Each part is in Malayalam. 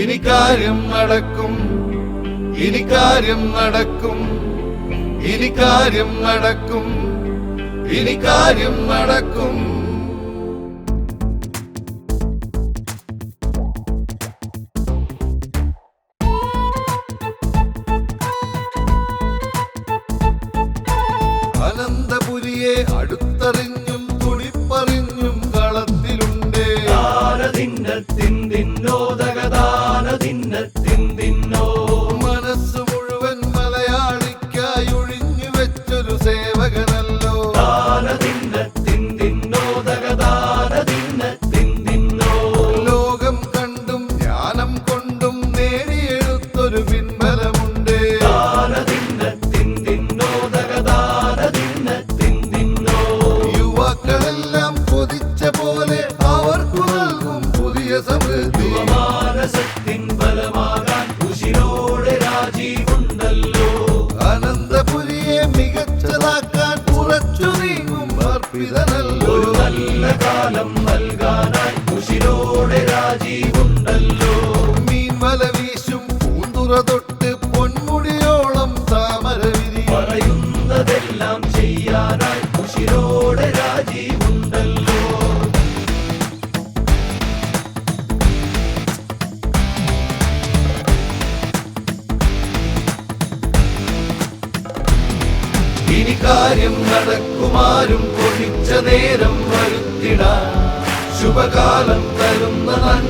ഇനി കാര്യം നടക്കും. ഇനി കാര്യം നടക്കും. ഇനി കാര്യം നടക്കും. ഇനി കാര്യം നടക്കും. bim bim ഉറച്ചു നീങ്ങും അർപ്പിതനല്ലോ. നല്ല കാലം നൽകാനായി കുശിലോടെ രാജീവും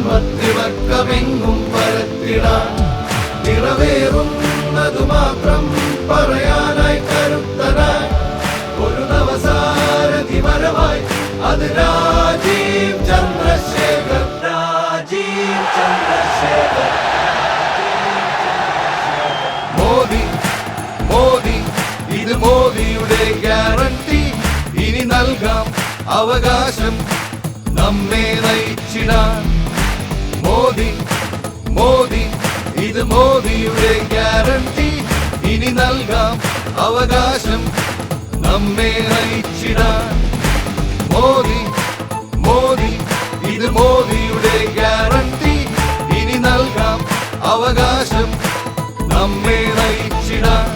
തരുന്ന നന്മ തിളക്കമെങ്ങും പരത്തിടാൻ നിറവേറുന്നതു മാത്രം പറയാനായി കരുത്തനായി ഒരു നവസാരഥി വരവായി. അത് രാജീവ് ചന്ദ്രശേഖർ രാജീവ് ചന്ദ്രശേഖർ. മോദി മോദി ഇത് മോദിയുടെ ഗ്യാരണ്ടി. ഇനി നൽകാം അവകാശം നമ്മെ നയിച്ചിടാൻ. മോദി മോദി ഇത് മോദിയുടെ ഗ്യാരണ്ടി. ഇനി നൽകാം അവകാശം നമ്മെ നയിച്ചിടാൻ. മോദി മോദി ഇത് മോദിയുടെ ഗ്യാരണ്ടി. ഇനി നൽകാം അവകാശം നമ്മെ നയിച്ചിടാൻ.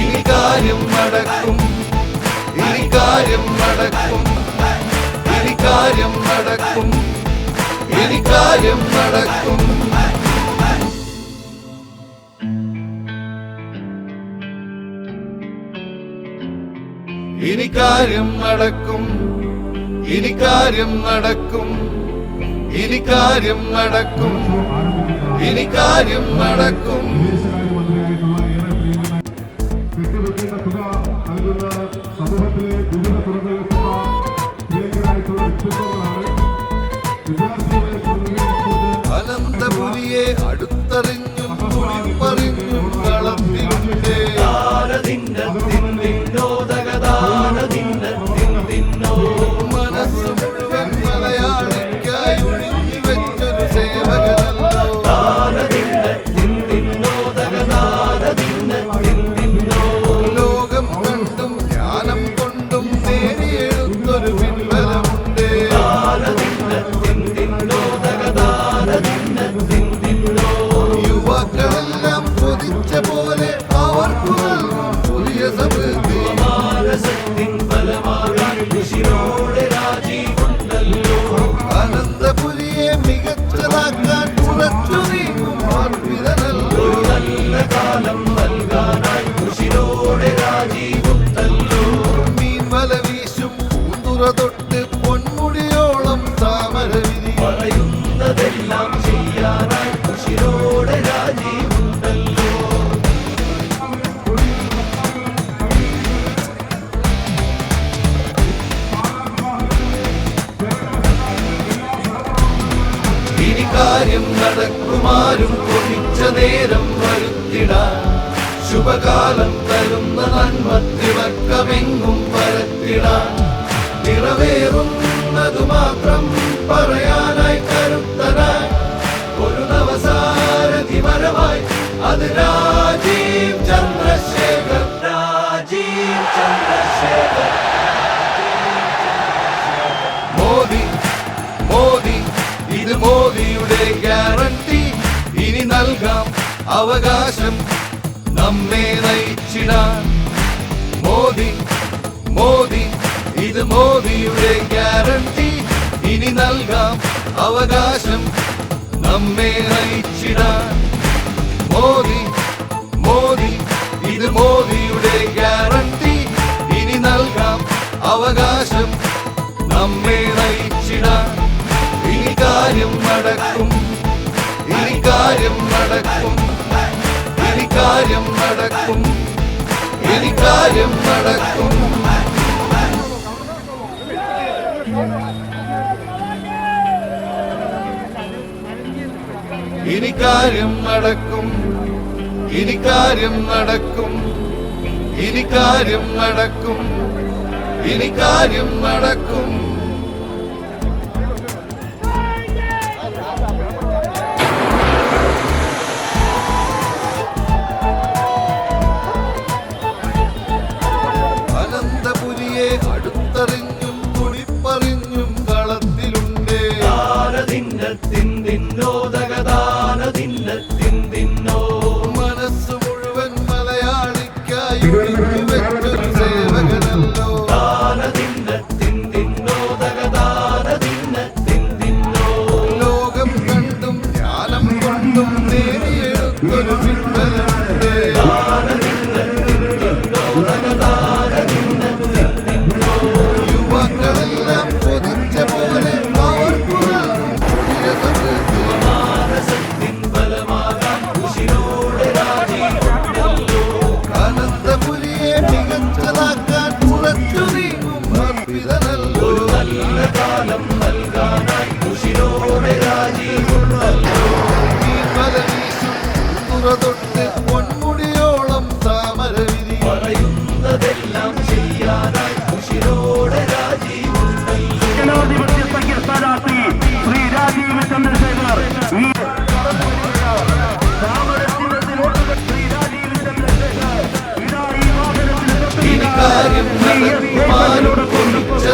ഇനി കാര്യം നടക്കും ഇനി കാര്യം നടക്കും ഇനി കാര്യം നടക്കും. ഇനി കാര്യം നടക്കും. ഇനി കാര്യം നടക്കും. ഇനി കാര്യം നടക്കും. ഇനി കാര്യം നടക്കും. ഇനി കാര്യം നടക്കും. dura. വരവായി അത് രാജീവ് ചന്ദ്രശേഖർ. രാജീവ് ചന്ദ്രശേഖർ. മോദി മോദി ഇത് മോദിയുടെ ഗ്യാരണ്ടി. നൽകാം അവകാശം നമ്മെ നയിച്ചിടാൻ. മോദി മോദി ഇത് മോദിയുടെ ഗ്യാരണ്ടി. ഇനി നൽകാം അവകാശം നമ്മെ നയിച്ചിടാൻ. മോദി മോദി ഇത് മോദിയുടെ ഗ്യാരണ്ടി. ഇനി നൽകാം അവകാശം നമ്മെ നയിച്ചിടാൻ. ഇനി കാര്യം നടക്കും ഇനി കാര്യം നടക്കും ഇനി കാര്യം നടക്കും ഇനി കാര്യം നടക്കും. ഇനി കാര്യം നടക്കും. ഇനി കാര്യം നടക്കും. ഇനി കാര്യം നടക്കും. ഇനി കാര്യം നടക്കും.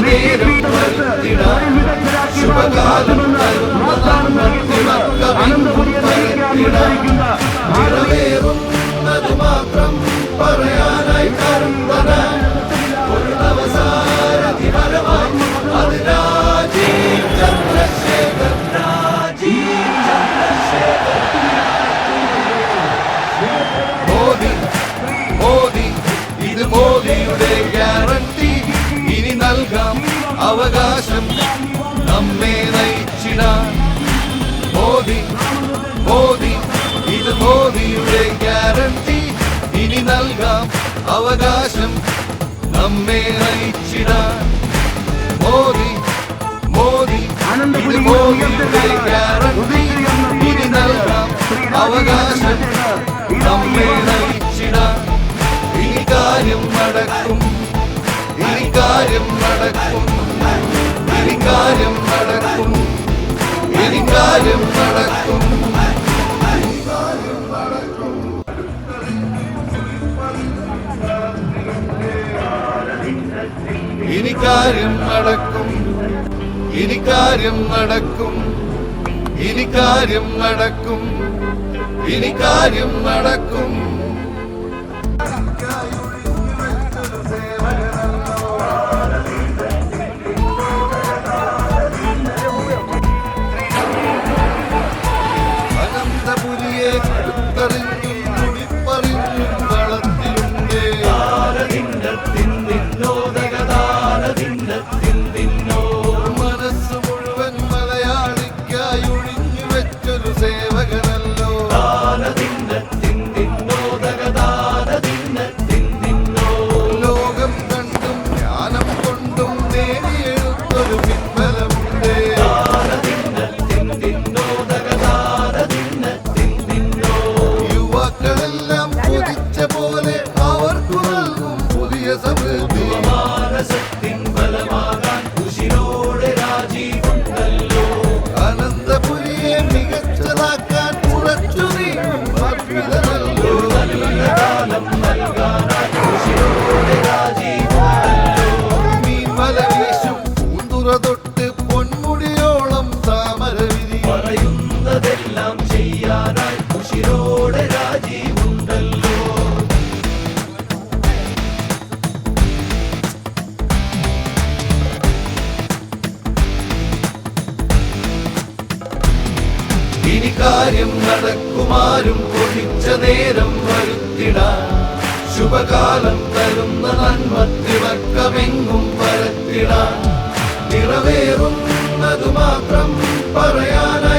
നേരം ശുഭകാലം. നിറവേറുന്നതു മാത്രം പറയാനായി കരുതനായി അവകാശം നമ്മെ നയിച്ചിടാൻ മോദി മോദി ഇത് മോദിയുടെ ഗ്യാരണ്ടി. ഇനി നൽകാം അവകാശം നമ്മെ നയിച്ചിടാൻ മോദി മോദി ഇത് മോദിയുടെ ഗ്യാരണ്ടി. ഇനി നൽകാം അവകാശം നമ്മെ നയിച്ചിടാൻ ഇനി കാര്യം നടക്കും കാര്യം ഇനി കാര്യം നടക്കും. ഇനി കാര്യം നടക്കും. ഇനി കാര്യം നടക്കും. ഇനി കാര്യം നടക്കും. കാര്യം നടക്കുമാരും കൊതിച്ച നേരം വരുത്തിടാൻ ശുഭകാലം തരുന്ന നന്മ തിളക്കമെങ്കും പരത്തിടാൻ നിറവേറുന്നതു മാത്രം പറയാനായി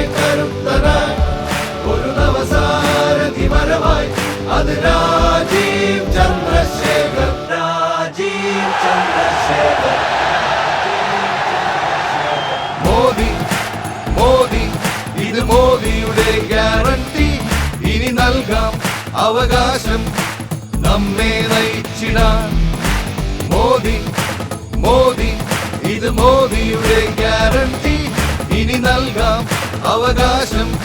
നൽകാം അവകാശം നമ്മെ നയിച്ചിടാൻ. മോദി മോദി ഇത് മോദിയുടെ ഗ്യാരണ്ടി. ഇനി നൽകാം അവകാശം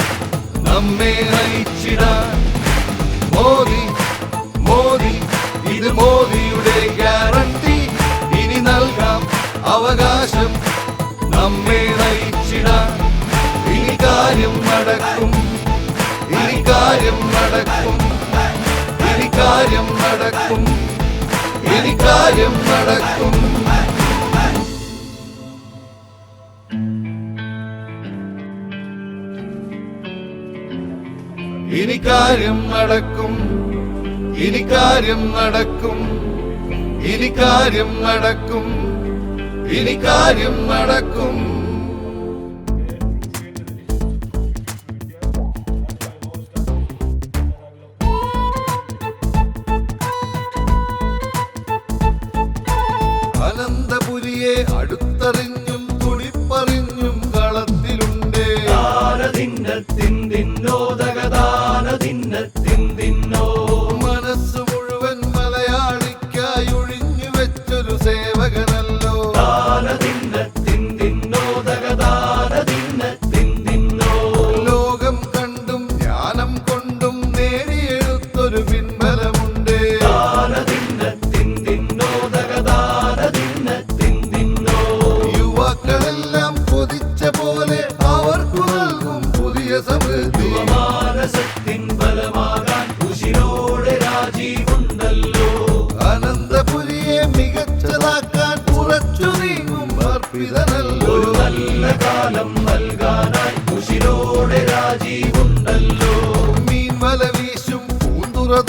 നമ്മെ നയിച്ചിടാൻ. മോദി മോദി ഇത് മോദിയുടെ ഗ്യാരണ്ടി. ഇനി നൽകാം അവകാശം നമ്മെ നയിച്ചിടാൻ. ഇനി കാര്യം നടക്കും. കാര്യം നടക്കും. ഇനി കാര്യം നടക്കും. ഇനി കാര്യം നടക്കും. ഇനി കാര്യം നടക്കും. ഇനി കാര്യം നടക്കും. ഇനി കാര്യം നടക്കും. ഇനി കാര്യം നടക്കും. അർപ്പിതനല്ലോ ഒരു നല്ല കാലം നൽകാനായി. കുശിലോടെ രാജീവുണ്ടല്ലോ. മീൻവല വീശും പൂന്തുറ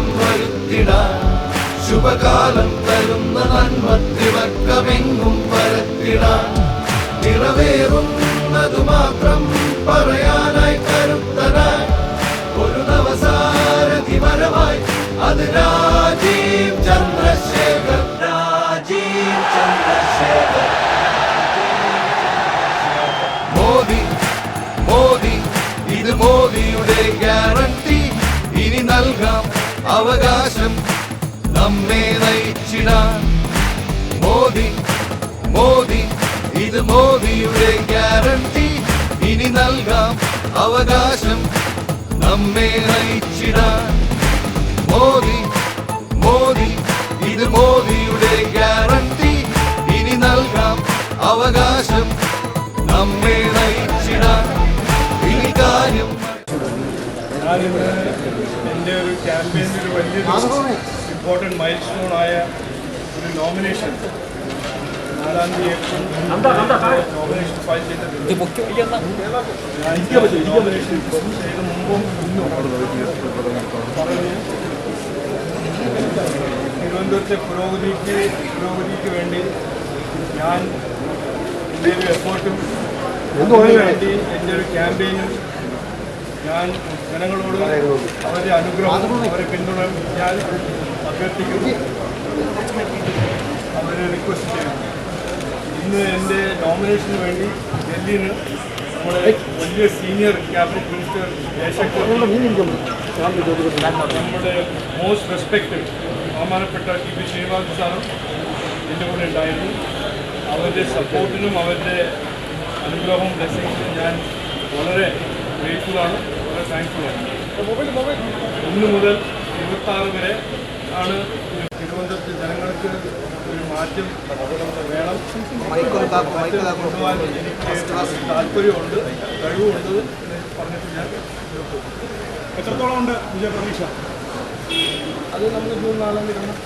നേരം വരുത്തിടാൻ ശുഭകാലം തരുന്ന നന്മത്തിളക്കമെങ്ങും പരത്തിടാൻ നിറവേറുന്നതു മാത്രം പറയാനായി കരുത്തനായി ഒരു നവസാരഥി വരവായി. അത് രാജീവ് ചന്ദ്രശേഖർ രാജീവ് ചന്ദ്രശേഖർ. മോദി മോദി ഇത് മോദിയുടെ ഗ്യാരണ്ടി. ഇനി നൽകാം അവകാശം നമ്മെ നയിച്ചിടാൻ. മോദി മോദി ഇത് മോദിയുടെ ഗ്യാരണ്ടി. ഇനി നൽകാം അവകാശം നമ്മെ നയിച്ചിടാൻ. മോദി മോദി ഇത് മോദിയുടെ ഗ്യാരണ്ടി. ഇനി നൽകാം അവകാശം നമ്മെ നയിച്ചിടാൻ. ഇനി കാര്യം എന്റെ ഒരു ക്യാമ്പയിന്റെ ഒരു വലിയൊരു ഇമ്പോർട്ടന്റ് മൈൽ സ്റ്റോൺ ആയ ഒരു നോമിനേഷൻ നാലാം തീയതി ഏപ്രിൽ നോമിനേഷൻ ഫയൽ ചെയ്തിട്ടുണ്ട്. ഞാൻ ഈ നോമിനേഷൻ ചെയ്ത മുമ്പും പറഞ്ഞു തിരുവനന്തപുരത്തെ പുരോഗതിക്ക് പുരോഗതിക്ക് വേണ്ടി ഞാൻ എന്റെ ഒരു എഫേർട്ടും വേണ്ടി എന്റെ ഒരു ക്യാമ്പയിനും ഞാൻ ജനങ്ങളോട് അവരുടെ അനുഗ്രഹം അവരെ പിന്തുണ ഞാൻ അഭ്യർത്ഥിക്കുന്നു. അവരെ റിക്വസ്റ്റ് ചെയ്യുന്നു. ഇന്ന് എന്റെ നോമിനേഷന് വേണ്ടി ഡൽഹിയിൽ നമ്മുടെ വലിയ സീനിയർ ക്യാബിനറ്റ് മിനിസ്റ്റർ ജയശങ്കർ നമ്മുടെ മോസ്റ്റ് റെസ്പെക്റ്റഡ് ബഹുമാനപ്പെട്ട ടി പി ശ്രീനിവാസ് സാറും എന്റെ കൂടെ ഉണ്ടായിരുന്നു. അവരുടെ സപ്പോർട്ടിനും അവരുടെ അനുഗ്രഹവും ബ്ലെസ്സിങ്സിനും ഞാൻ വളരെ ഗ്രേറ്റ്ഫുള്ളാണ് വളരെ താങ്ക്ഫുള്ളാണ് ഒന്ന് മുതൽ ഇരുപത്താറ് വരെ ആണ് തിരുവനന്തപുരത്ത് ജനങ്ങൾക്ക് ഒരു മാറ്റം വേണം. കൊണ്ടുപോകാൻ എനിക്ക് താല്പര്യമുണ്ട് കഴിവുണ്ട് എന്ന് പറഞ്ഞിട്ട് ഞാൻ എത്രത്തോളം ഉണ്ട് വിജയ പ്രതീക്ഷ? അത് നമുക്ക് ജൂൺ നാലാം തീയതി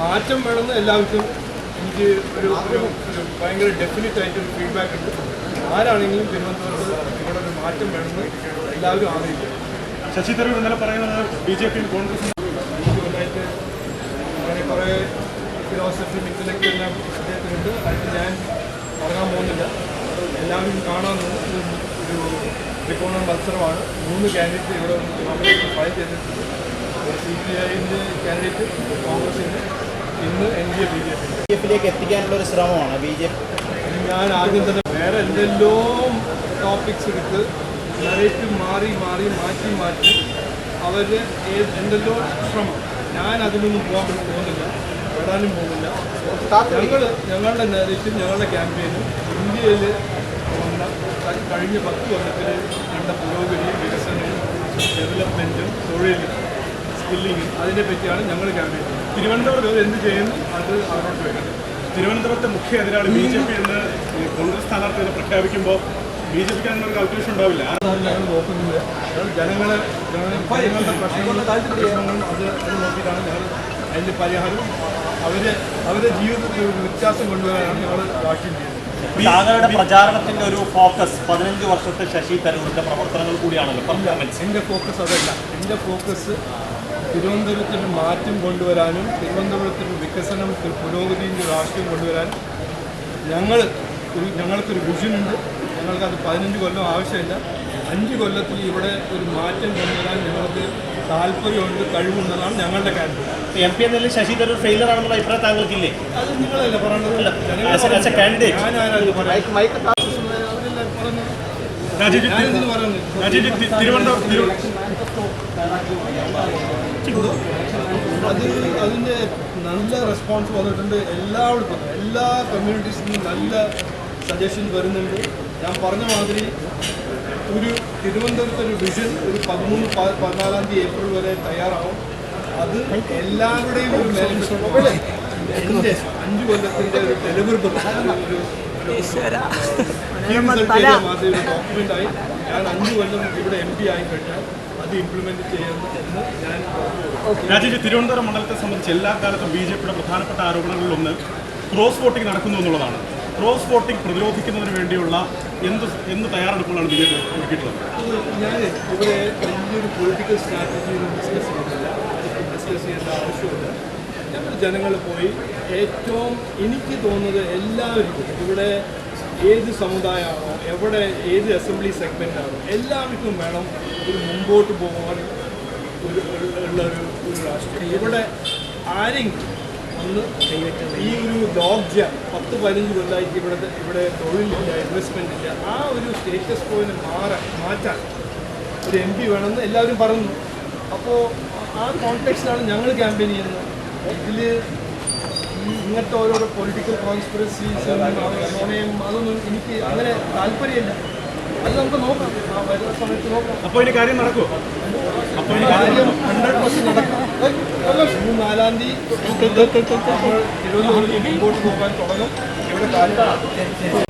മാറ്റം വേണമെന്ന് എല്ലാവർക്കും എനിക്ക് ഒരു ഒരു ഒരു ഭയങ്കര ഡെഫിനറ്റ് ആയിട്ട് ഫീഡ്ബാക്ക് ഉണ്ട്. ആരാണെങ്കിലും തിരുവനന്തപുരത്ത് ഇവിടെ ഒരു മാറ്റം വേണമെന്ന് എല്ലാവരും ആഗ്രഹിക്കും ശശി തരൂർ ഇന്നലെ പറയുന്നത് ബി ജെ പിയും കോൺഗ്രസും അങ്ങനെ കുറേ ഫിലോസഫി മിത്തിലൊക്കെ എല്ലാം അദ്ദേഹത്തിനുണ്ട്. അതിന് ഞാൻ പറയാൻ പോകുന്നില്ല. എല്ലാവരും കാണാമെന്ന് ഒരു ത്രികോണം മത്സരമാണ്. മൂന്ന് കാൻഡിഡേറ്റ് ഇവിടെ കോൺഗ്രസ് ഫയൽ ചെയ്തിട്ടുണ്ട്. സി പി ഐന്റെ കാൻഡിഡേറ്റ് കോൺഗ്രസിന്റെ ഇന്ന് N D A B J P B എഫിലേക്ക് എത്തിക്കാനുള്ള ഒരു ശ്രമമാണ്. ബി ജെ പി ഞാൻ ആദ്യം തന്നെ വേറെ എന്തെല്ലോ ടോപ്പിക്സ് എടുത്ത് നരേറ്റീവ് മാറി മാറി മാറ്റി മാറ്റി അവർ എന്തെല്ലോ ശ്രമം. ഞാൻ അതിനൊന്നും പോകാൻ പോകുന്നില്ല വിടാനും പോകുന്നില്ല. ഞങ്ങൾ ഞങ്ങളുടെ നരേറ്റീവ് ഞങ്ങളുടെ ക്യാമ്പയിനും ഇന്ത്യയിൽ വന്ന കഴിഞ്ഞ പത്ത് വർഷത്തിൽ കണ്ട പുരോഗതിയും വികസനവും ഡെവലപ്മെന്റും തൊഴിലും സ്കില്ലിങ്ങും അതിനെപ്പറ്റിയാണ് ഞങ്ങൾ ക്യാമ്പയിൻ തിരുവനന്തപുരം എന്ത് ചെയ്യുന്നു? അത് അവരോട് വേണം തിരുവനന്തപുരത്തെ മുഖ്യ എതിരാളി ബി ജെ പി എന്ന് കോൺഗ്രസ് സ്ഥാനാർത്ഥിയെ പ്രഖ്യാപിക്കുമ്പോൾ ബി ജെ പിക്ക് അങ്ങനെ ഒരു കാൽക്കുലേഷൻ ഉണ്ടാവില്ല. അതാണ് ഞങ്ങൾ നോക്കുന്നില്ല ജനങ്ങളെ ജനങ്ങളുടെ പ്രശ്നങ്ങളും പ്രശ്നങ്ങളും അത് അത് നോക്കിയിട്ടാണ് ഞങ്ങൾ അതിന്റെ പരിഹാരവും അവരെ അവരുടെ ജീവിതത്തിൽ ഒരു വ്യത്യാസം കൊണ്ടുവരാനാണ് ഞങ്ങൾ വാക്യം ചെയ്യുന്നത്. താങ്കളുടെ പ്രചാരണത്തിന്റെ ഒരു ഫോക്കസ് പതിനഞ്ച് വർഷത്തെ ശശി തരൂരിന്റെ പ്രവർത്തനങ്ങൾ കൂടിയാണല്ലോ പെർഫോമൻസ് എന്റെ ഫോക്കസ് അതല്ല. എന്റെ ഫോക്കസ് തിരുവനന്തപുരത്തിന് മാറ്റം കൊണ്ടുവരാനും തിരുവനന്തപുരത്തിന് വികസനം ഒരു പുരോഗതിന്റെ രാഷ്ട്രീയം കൊണ്ടുവരാൻ ഞങ്ങൾ ഒരു ഞങ്ങൾക്കൊരു വിഷനുണ്ട് ഞങ്ങൾക്കത് പതിനഞ്ച് കൊല്ലം ആവശ്യമില്ല. അഞ്ച് കൊല്ലത്തിൽ ഇവിടെ ഒരു മാറ്റം കൊണ്ടുവരാൻ ഞങ്ങൾക്ക് താല്പര്യമുണ്ട് കഴിവുണ്ടെന്നാണ് ഞങ്ങളുടെ കാര്യം. എം പി എന്നല്ലേ ശശി തരൂർ ഫെയിലർ ആണെന്നുള്ള ഇപ്പോഴത്തെ താങ്കൾക്കില്ലേ? അത് നിങ്ങളല്ല പറഞ്ഞത് രാജീവ് തി- തിരുവനന്തപുരം തിരു- അത് അതിന്റെ നല്ല റെസ്പോൺസ് വന്നിട്ടുണ്ട്. എല്ലാവർക്കും എല്ലാ കമ്മ്യൂണിറ്റീസിൽ നിന്നും നല്ല സജഷൻ വരുന്നുണ്ട്. ഞാൻ പറഞ്ഞ മാതിരി ഒരു തിരുവനന്തപുരത്ത് ഒരു വിഷൻ ഒരു പതിമൂന്ന് പതിനാലാം തീയതി ഏപ്രിൽ വരെ തയ്യാറാവും. അത് എല്ലാവരുടെയും ഒരു മേലെ എന്റെ അഞ്ച് കൊല്ലത്തിന്റെ ഒരു ഡെലിവറിബിൾ ഒരു ഡോക്യുമെന്റായി ഞാൻ അഞ്ച് കൊല്ലം ഇവിടെ എം പി ആയി കഴിഞ്ഞാൽ അത് ഇംപ്ലിമെന്റ് രാജ്യത്തെ ഞാൻ തിരുവനന്തപുരം മണ്ഡലത്തെ സംബന്ധിച്ച് എല്ലാ കാലത്തും ബി ജെ പിയുടെ പ്രധാനപ്പെട്ട ആരോപണങ്ങളിലൊന്ന് ക്രോസ് വോട്ടിംഗ് നടക്കുന്നു എന്നുള്ളതാണ്. ക്രോസ് വോട്ടിംഗ് പ്രതിരോധിക്കുന്നതിന് വേണ്ടിയുള്ള എന്ത് എന്ത് തയ്യാറെടുപ്പുകളാണ് ബി ജെ പി ഒരുക്കിയിട്ടുള്ളത്? ഞാൻ ഇവിടെ വലിയൊരു പൊളിറ്റിക്കൽ സ്ട്രാറ്റജി ഡിസ്കസ് ചെയ്യുന്നില്ല ഡിസ്കസ് ചെയ്യേണ്ട ആവശ്യമില്ല. ഞങ്ങൾ ജനങ്ങൾ പോയി ഏറ്റവും എനിക്ക് തോന്നുന്നത് എല്ലാവരും ഇവിടെ ഏത് സമുദായമാണോ എവിടെ ഏത് അസംബ്ലി സെഗ്മെന്റാണോ എല്ലാവർക്കും വേണം ഒരു മുമ്പോട്ട് പോകാൻ ഒരു ഉള്ള ഒരു ഒരു രാഷ്ട്രീയം. ഇവിടെ ആരെങ്കിലും ഒന്ന് ഈ ഒരു ലോഡ്ജ പത്ത് പതിനഞ്ച് കൊല്ലമായിട്ട് ഇവിടെ ഇവിടെ തൊഴിലില്ല ഇൻവെസ്റ്റ്മെന്റ് ഇല്ല ആ ഒരു സ്റ്റേറ്റസ് പോയിന് മാറാൻ മാറ്റാൻ ഒരു എം പി വേണമെന്ന് എല്ലാവരും പറഞ്ഞു. അപ്പോൾ ആ കോൺടെക്സ്റ്റിലാണ് ഞങ്ങൾ ക്യാമ്പയിൻ ചെയ്യുന്നത്. ഇതിൽ ഇങ്ങനത്തെ ഓരോരോ പൊളിറ്റിക്കൽ കോൺസ്പിറസീസ് അതൊന്നും എനിക്ക് അങ്ങനെ താല്പര്യമില്ല. അത് നമുക്ക് നോക്കാം. വരുന്ന സമയത്ത് നോക്കാം. അപ്പോൾ ഇനി കാര്യം നടക്കുമോ അപ്പോൾ ഇനി കാര്യം ഹൺഡ്രഡ് പെർസെന്റ് നടക്കും. ജൂൺ നാലാം തീയതി തിരുവനന്തപുരത്ത് മുമ്പോട്ട് പോകാൻ തുടങ്ങും. ഇവിടെ കാര്യം